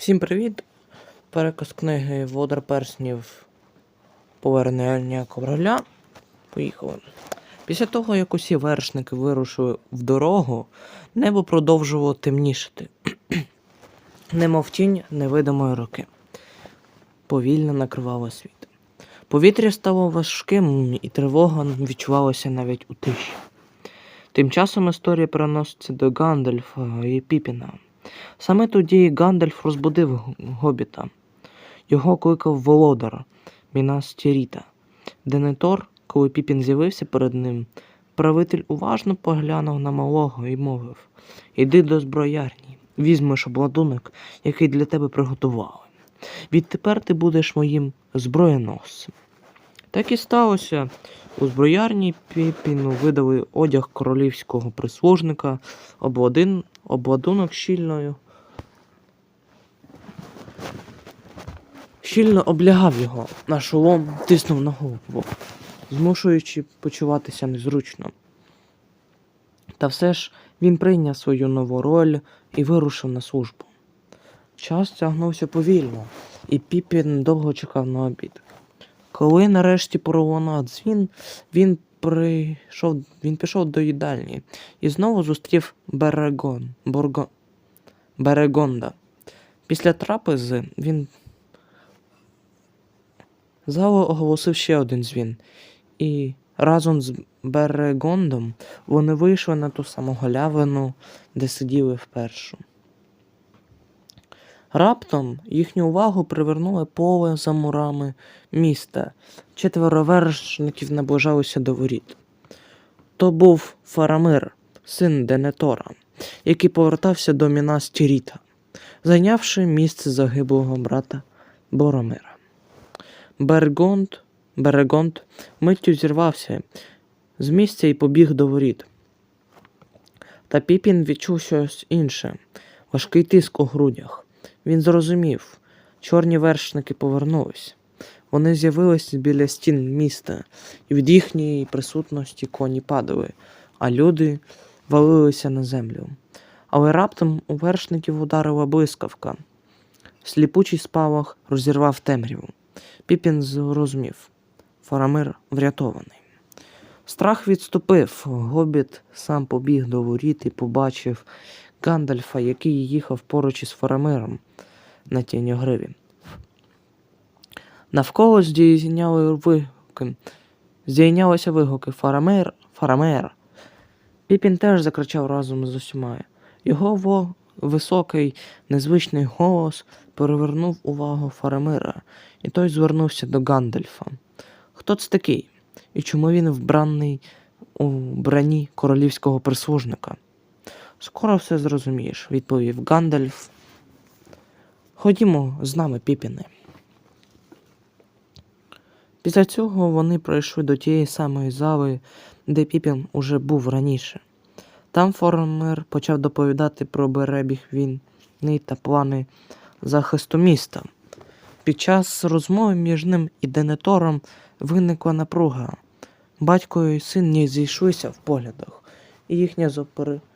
Всім привіт! Переказ книги Водар перснів Повернення короля. Поїхали. Після того, як усі вершники вирушили в дорогу, небо продовжувало темнішити, немов тінь невидимої руки. Повільно накривало світ. Повітря стало важким, і тривога відчувалася навіть у тиші. Тим часом історія переноситься до Гандальфа і Піпіна. Саме тоді Гандальф розбудив Гобіта. Його кликав Володар, Мінас Тіріта. Денетор, коли Піпін з'явився перед ним, правитель уважно поглянув на малого і мовив Іди до зброярні, візьмеш обладунок, який для тебе приготували. Відтепер ти будеш моїм зброєносцем. Так і сталося. У зброярні Піпіну видали одяг королівського прислужника, обладин, обладунок щільною. Щільно облягав його, на шолом тиснув на голову, змушуючи почуватися незручно. Та все ж він прийняв свою нову роль і вирушив на службу. Час тягнувся повільно, і Піпін довго чекав на обід. Коли нарешті пролунав дзвін, він прийшов, він пішов до їдальні і знову зустрів Берегон, Борго, Берегонда. Після трапези він зало оголосив ще один дзвін, і разом з Берегондом вони вийшли на ту саму галявину, де сиділи вперше. Раптом їхню увагу привернуло поле за мурами міста. Четверо вершників наближалися до воріт. То був Фарамир, син Денетора, який повертався до Мінас Тіріта, зайнявши місце загиблого брата Боромира. Бергонд, Берегонд миттю зірвався з місця і побіг до воріт. Та Піпін відчув щось інше важкий тиск у грудях. Він зрозумів, чорні вершники повернулись. Вони з'явилися біля стін міста, і від їхньої присутності коні падали, а люди валилися на землю. Але раптом у вершників ударила блискавка. Сліпучий спалах розірвав темряву. Піпін зрозумів. Фарамир врятований. Страх відступив. Гобіт сам побіг до воріт і побачив Гандальфа, який їхав поруч із Фарамиром на тіньогриві. Навколо здійняли вигуки. Здійнялися вигуки Фарамир, Фарамир. Піпін теж закричав разом з усіма. Його во... високий, незвичний голос перевернув увагу Фарамира, і той звернувся до Гандальфа. Хто це такий? І чому він вбраний у брані королівського прислужника? Скоро все зрозумієш, відповів Гандальф. Ходімо з нами, Піпіни. Після цього вони пройшли до тієї самої зали, де Піпін уже був раніше. Там Формер почав доповідати про беребіг війни та плани захисту міста. Під час розмови між ним і Денетором виникла напруга. Батько і син не зійшлися в поглядах, і їхня заперечка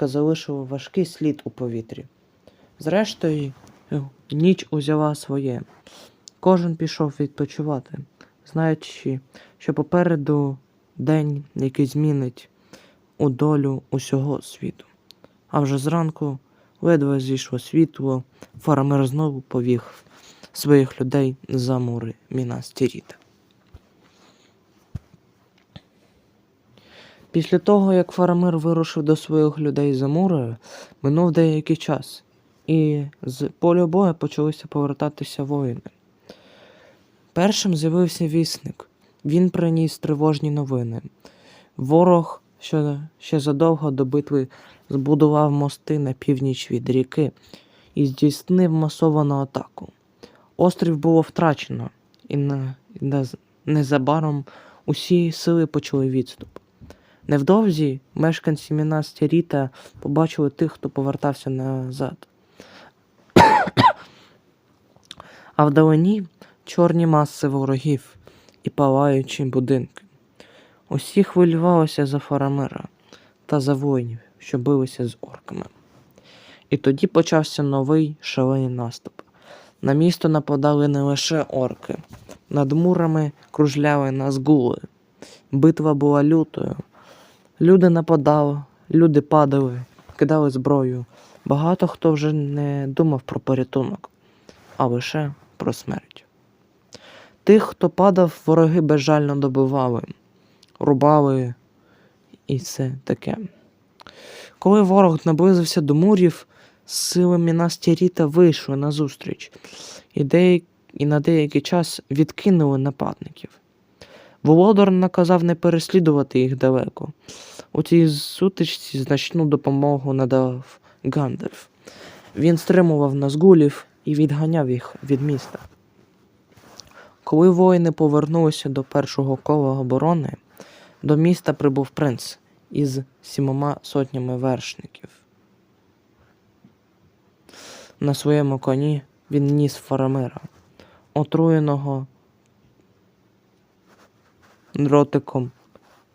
залишила важкий слід у повітрі. Зрештою, ніч узяла своє. Кожен пішов відпочивати, знаючи, що попереду день, який змінить у долю усього світу. А вже зранку ледве зійшло світло, фармер знову повіг своїх людей за мури Мінастіріта. Після того, як фарамир вирушив до своїх людей за мурою, минув деякий час, і з поля бою почалися повертатися воїни. Першим з'явився вісник. Він приніс тривожні новини. Ворог, що ще задовго до битви збудував мости на північ від ріки і здійснив масовану атаку. Острів було втрачено, і незабаром усі сили почали відступ. Невдовзі мешканці Мінасті Ріта побачили тих, хто повертався назад. а вдалині чорні маси ворогів і палаючі будинки. Усі хвилювалися за Фарамира та за воїнів, що билися з орками. І тоді почався новий шалений наступ. На місто нападали не лише орки. Над мурами кружляли назгули. Битва була лютою. Люди нападали, люди падали, кидали зброю. Багато хто вже не думав про порятунок, а лише про смерть. Тих, хто падав, вороги безжально добивали, рубали і все таке. Коли ворог наблизився до мурів, сили Мінасті Ріта вийшли назустріч і, деяк... і на деякий час відкинули нападників. Володар наказав не переслідувати їх далеко. У цій сутичці значну допомогу надав Гандальф. Він стримував назгулів і відганяв їх від міста. Коли воїни повернулися до першого кола оборони, до міста прибув принц із сімома сотнями вершників. На своєму коні він ніс Фарамира, отруєного дротиком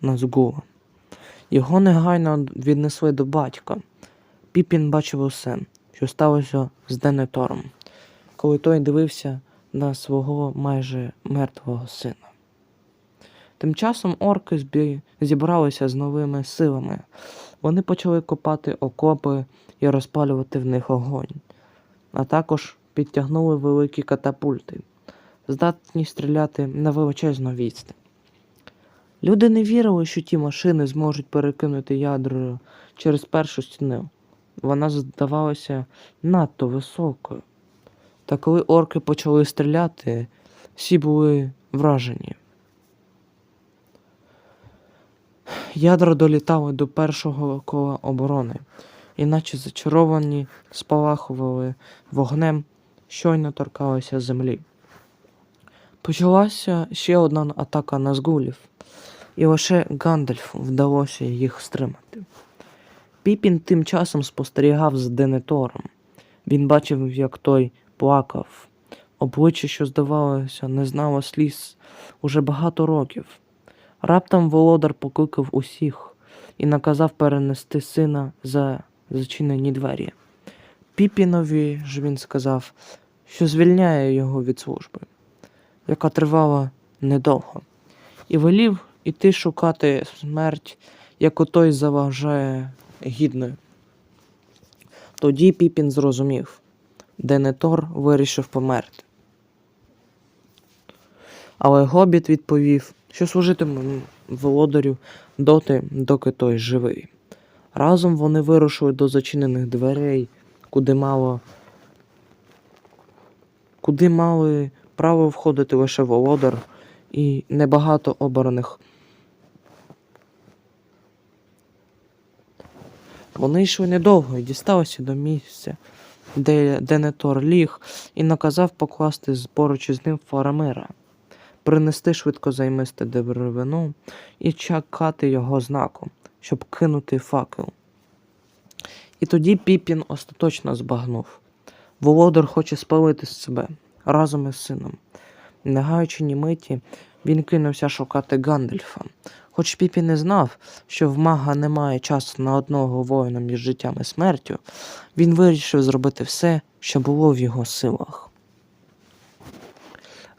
Назгула. Його негайно віднесли до батька. Піпін бачив усе, що сталося з Денетором, коли той дивився на свого майже мертвого сина. Тим часом орки зібралися з новими силами. Вони почали копати окопи і розпалювати в них огонь, а також підтягнули великі катапульти, здатні стріляти на величезну відстань. Люди не вірили, що ті машини зможуть перекинути ядро через першу стіну. Вона здавалася надто високою. Та коли орки почали стріляти, всі були вражені. Ядра долітали до першого кола оборони, іначе зачаровані спалахували вогнем, щойно торкалися землі. Почалася ще одна атака на згулів, і лише Гандальфу вдалося їх стримати. Піпін тим часом спостерігав з Денетором. Він бачив, як той плакав. Обличчя, що, здавалося, не знало сліз уже багато років. Раптом володар покликав усіх і наказав перенести сина за зачинені двері. Піпінові ж він сказав, що звільняє його від служби, яка тривала недовго, і велів іти шукати смерть, яку той заважає гідною. Тоді Піпін зрозумів, Денетор вирішив померти. Але Гобіт відповів, що служитиме володарю доти, доки той живий. Разом вони вирушили до зачинених дверей, куди мало. Куди мали право входити лише володар і небагато обраних. Вони йшли недовго і дісталися до місця, де Денетор ліг, і наказав покласти з- поруч із ним Фарамира, принести швидко займисте деревину і чекати його знаку, щоб кинути факел. І тоді Піпін остаточно збагнув. Володар хоче спалити себе разом із сином. Не гаючи ні миті, він кинувся шукати Гандальфа. Хоч Піпі не знав, що в мага немає часу на одного воїна між життям і смертю, він вирішив зробити все, що було в його силах.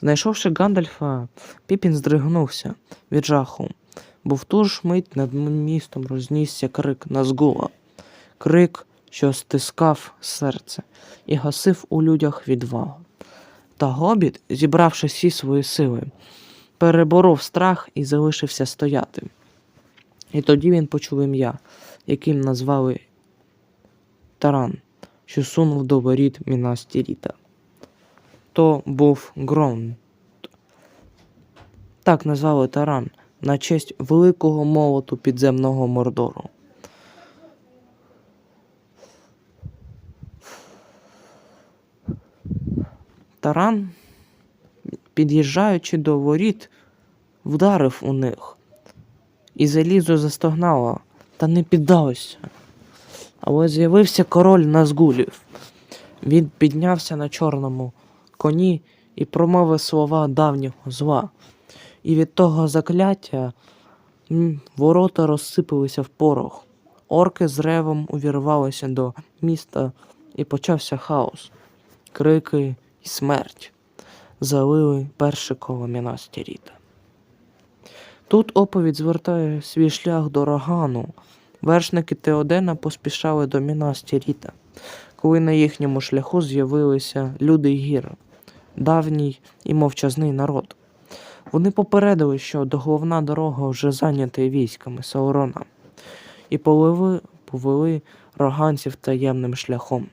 Знайшовши Гандальфа, Піпін здригнувся від жаху, бо в ту ж мить над містом рознісся крик Назгула. Крик, що стискав серце і гасив у людях відвагу. Та гобіт, зібравши всі свої сили, переборов страх і залишився стояти. І тоді він почув ім'я, яким назвали Таран, що сунув до воріт Мінастіріта. То був Грон. Так назвали Таран на честь великого молоту підземного Мордору. Таран, під'їжджаючи до воріт, вдарив у них, і залізо застогнало, та не піддалося. Але з'явився король Назгулів. Він піднявся на чорному коні і промовив слова давнього зла. І від того закляття ворота розсипалися в порох. Орки з ревом увірвалися до міста і почався хаос. Крики і смерть залили перше коло Мінас Тіріта. Тут оповідь звертає свій шлях до Рогану. Вершники Теодена поспішали до Мінас Тіріта, коли на їхньому шляху з'явилися люди гір, давній і мовчазний народ. Вони попередили, що головна дорога вже зайнята військами Саурона, і повели, повели роганців таємним шляхом.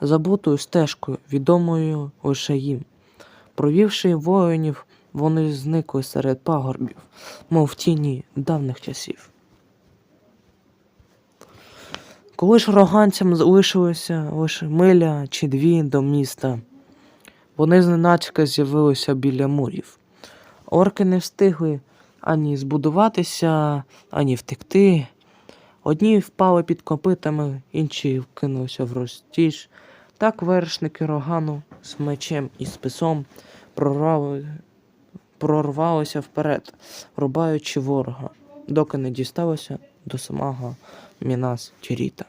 Забутою стежкою, відомою лише їм. Провівши воїнів, вони зникли серед пагорбів, мов в тіні давних часів. Коли ж роганцям залишилося лише миля чи дві до міста, вони зненацька з'явилися біля мурів. Орки не встигли ані збудуватися, ані втекти. Одні впали під копитами, інші вкинулися в розтіж. Так вершники рогану з мечем і списом прорвали, прорвалися вперед, рубаючи ворога, доки не дісталося до самого Мінас Тіріта.